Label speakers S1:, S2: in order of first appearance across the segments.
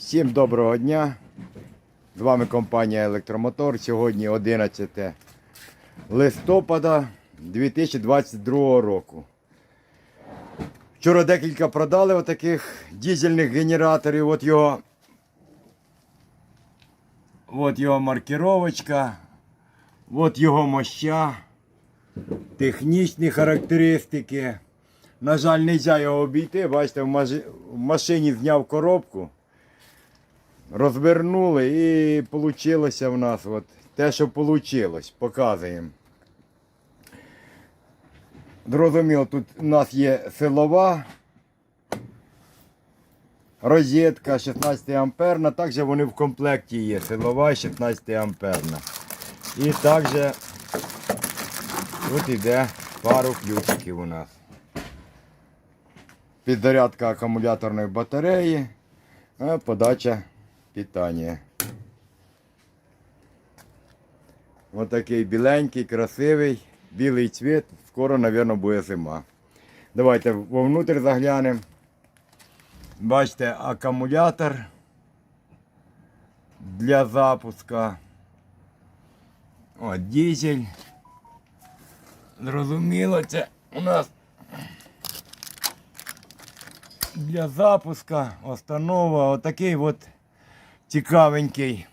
S1: Всім доброго дня. З вами компанія Електромотор. Сьогодні 11 листопада 2022 року. Вчора декілька продали отаких дізельних генераторів. От його, от його маркировочка, от його моща, технічні характеристики. На жаль, не можна його обійти. Бачите, в машині зняв коробку. Розвернули і вийшло в нас от те, що вийшло. Показуємо. Зрозуміло, тут у нас є силова розетка 16 амперна. Також вони в комплекті є. Силова 16 амперна. І також тут йде пару ключиків у нас. Підзарядка акумуляторної батареї, подача питання. Ось такий біленький, красивий, білий цвіт. Скоро, мабуть, буде зима. Давайте вовнутрь заглянемо. Бачите, акумулятор для запуска. О, дизель. Зрозуміло, це у нас для запуска, установа, отакий от цікавенький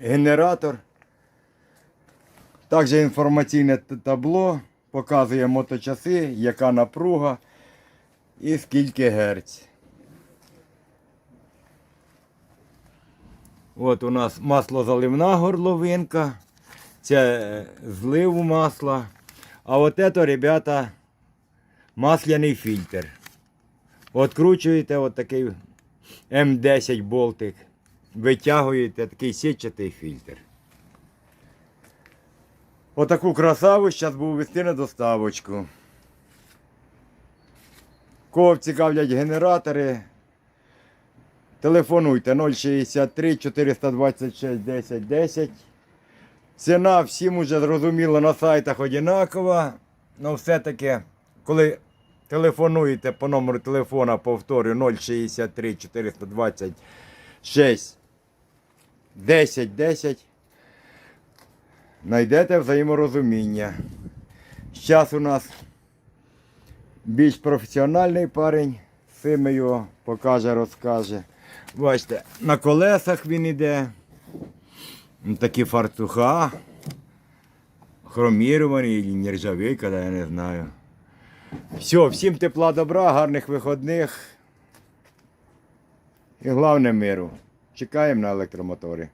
S1: генератор. Також інформаційне табло показує моточаси, яка напруга і скільки герць. От у нас маслозаливна горловинка, це е, злив масла. А от це, ребята, масляний фільтр. Откручуєте от такий М10 болтик, витягуєте такий сітчатий фільтр. Отаку красаву зараз був вести на доставочку. Кого цікавлять генератори, телефонуйте 063 426 10 10. Ціна всім уже зрозуміло на сайтах одинакова. але все-таки, коли телефонуєте по номеру телефона, повторю 063 426 10 10. Найдете взаєморозуміння. Зараз у нас більш професіональний парень. Симе його покаже, розкаже. Бачите, на колесах він іде. Ну, Такі фартуха. Хроміровані, і нержавійка, я не знаю. Все, всім тепла добра, гарних виходних. І головне миру. Чекаємо на електромотори.